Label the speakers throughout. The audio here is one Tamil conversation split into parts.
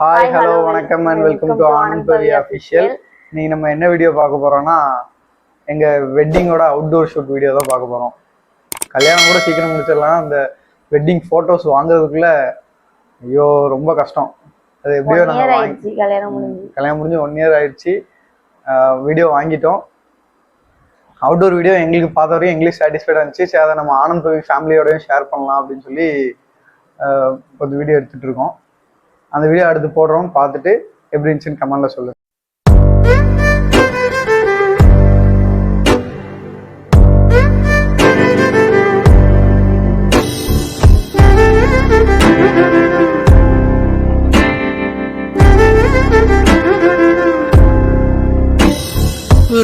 Speaker 1: ஹாய் ஹலோ வணக்கம் and welcome to Anand Pavi official இன்னைக்கு நம்ம என்ன வீடியோ பார்க்க போறோம்னா எங்க வெட்டிங்கோட அவுட்டோர் ஷூட் வீடியோ தான் பார்க்க போறோம். கல்யாணம் கூட சீக்கிரம் முடிச்சிடலாம். அந்த வெட்டிங் ஃபோட்டோஸ் வாங்குறதுக்குள்ள ஐயோ ரொம்ப கஷ்டம். அது எப்படியோ நாங்கள் வாங்கி
Speaker 2: கல்யாணம் முடிஞ்சு.
Speaker 1: கல்யாணம் முடிஞ்சு ஒன் இயர் ஆயிடுச்சு. வீடியோ வாங்கிட்டோம். அவுட்டோர் வீடியோ எங்களுக்கு பார்த்த வரையும் எங்களுக்கு சாட்டிஸ்ஃபைடாக இருந்துச்சு. சரி அதை நம்ம ஆனந்த் பவி ஃபேமிலியோடயும் ஷேர் பண்ணலாம் அப்படின்னு சொல்லி ஒரு வீடியோ எடுத்துட்டு இருக்கோம். அந்த வீடியோ அடுத்து போடுறோம் பார்த்துட்டு எப்படி இருந்துச்சுன்னு கமெண்ட்ல சொல்லு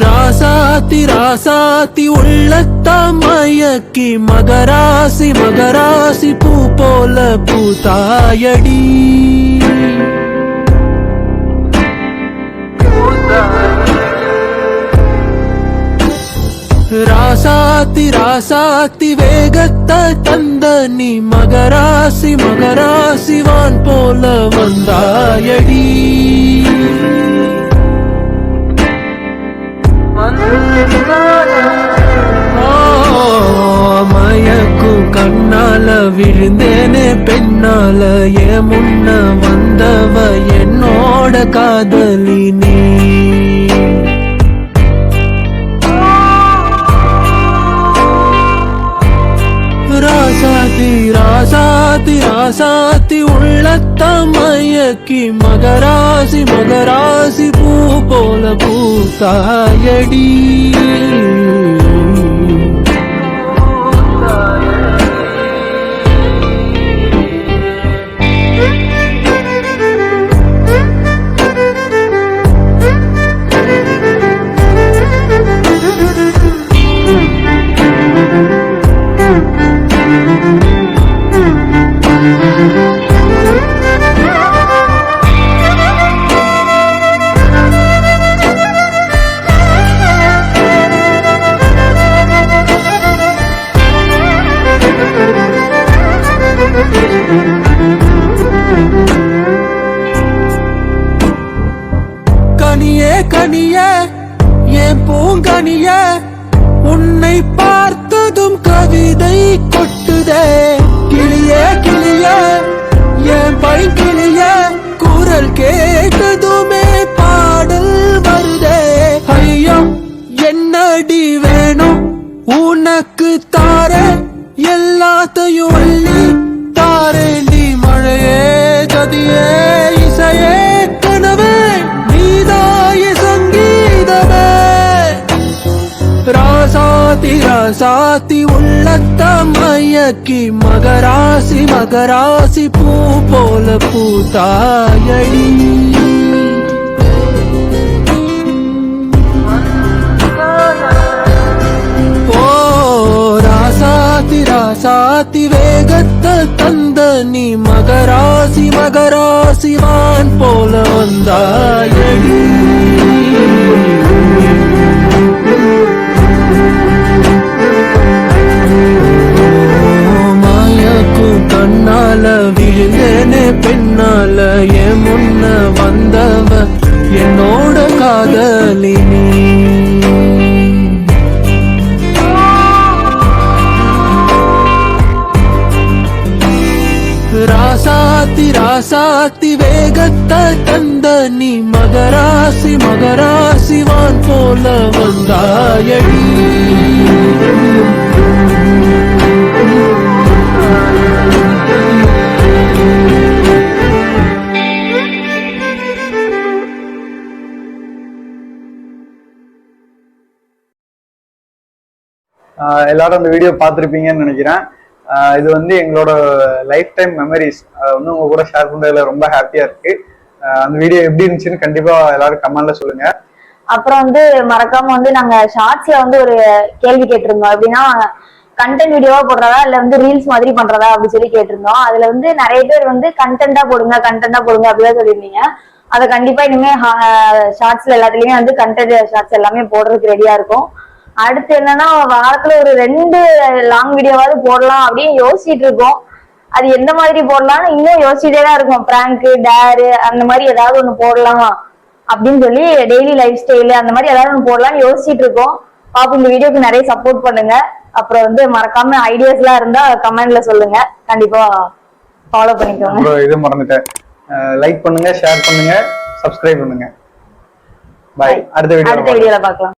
Speaker 3: ராசாத்தி ராசாத்தி உள்ளத்தா மயக்கி மகராசி மகராசி பூ போல பூத்தாயடி. ராசாத்தி ராசாத்தி தந்த நீ மகராசி மகராசி வான் போல வந்தாயடி. ஓ, மயக்கும் கண்ணால விழுந்தேனே பெண்ணால ஏ முன்ன வந்தவ என்னோட காதலி நீ. ராசாதி ராசாதி ராசாதி உள்ளத்த மயக்கி மகராசி மகராசி பூ போல பூத்தாயடி. பூங்கனிய உன்னை பார்த்ததும் கவிதை கொட்டுதே. கிளிய கிளியே என் பைங்கிளியே குரல் கேட்டதுமே பாடல் வருதே. ஐயோ என்னடி வேணும் சாத்திரா சாத்தி உள்ளத்த மயக்கி மகராசி மகராசி பூ போல பூத்தாயடி. சாத்தி வேகத்த தந்த நீ மகராசி மகராசி வான் போல வந்தா ராசாத்தி வேகத்தை தந்த நீ மகராசி மகராசி வான் போல வந்தாயடி
Speaker 1: ஆஹ் எல்லாரும் அந்த வீடியோ பார்த்துருப்பீங்கன்னு நினைக்கிறேன். இது வந்து எங்களோட லைஃப் டைம் மெமரிஸ் வந்து உங்க கூட ஷேர் பண்றதுல ரொம்ப ஹாப்பியா இருக்கு. அந்த வீடியோ எப்படி இருந்துச்சுன்னு கண்டிப்பா எல்லாரும் கமெண்ட்ல சொல்லுங்க.
Speaker 2: அப்புறம் வந்து மறக்காம வந்து நாங்க ஷார்ட்ஸ்ல வந்து ஒரு கேள்வி கேட்டிருந்தோம். எப்படின்னா கண்டென்ட் வீடியோவா போடுறதா? இல்ல வந்து ரீல்ஸ் மாதிரி பண்றதா? அப்படின்னு சொல்லி கேட்டிருந்தோம். அதுல வந்து நிறைய பேர் வந்து கண்டென்ட்டா போடுங்க கண்டென்ட்டா போடுங்க அப்படிதான் சொல்லியிருந்தீங்க. அதை கண்டிப்பா இனிமே ஷார்ட்ஸ்ல எல்லாத்துலயுமே வந்து கண்டென்ட் ஷார்ட்ஸ் எல்லாமே போடுறதுக்கு ரெடியா இருக்கும். அடுத்து என்னன்னா வாரத்துல ஒரு ரெண்டு லாங் வீடியோவாவது போடலாம் அப்படின்னு யோசிச்சுட்டு இருக்கோம். அது எந்த மாதிரி போடலாம்னு இன்னும் யோசிச்சுட்டே தான் இருக்கும். பிராங்க் டேரு அந்த மாதிரி ஏதாவது ஒண்ணு போடலாம் அப்படின்னு சொல்லி டெய்லி லைஃப் ஸ்டைல் அந்த மாதிரி ஏதாவது ஒண்ணு போடலாம்னு யோசிச்சுட்டு இருக்கோம். பாப்போம் இந்த வீடியோக்கு நிறைய சப்போர்ட் பண்ணுங்க. அப்புறம் வந்து மறக்காம ஐடியாஸ் எல்லாம் இருந்தா கமெண்ட்ல சொல்லுங்க. கண்டிப்பா ஃபாலோ பண்ணிக்கோங்க.
Speaker 1: இது மறந்துட்டேன். லைக் பண்ணுங்க ஷேர் பண்ணுங்க சப்ஸ்கிரைப் பண்ணுங்க. பாய் அடுத்த வீடியோ
Speaker 2: அடுத்த வீடியோல பார்க்கலாம்.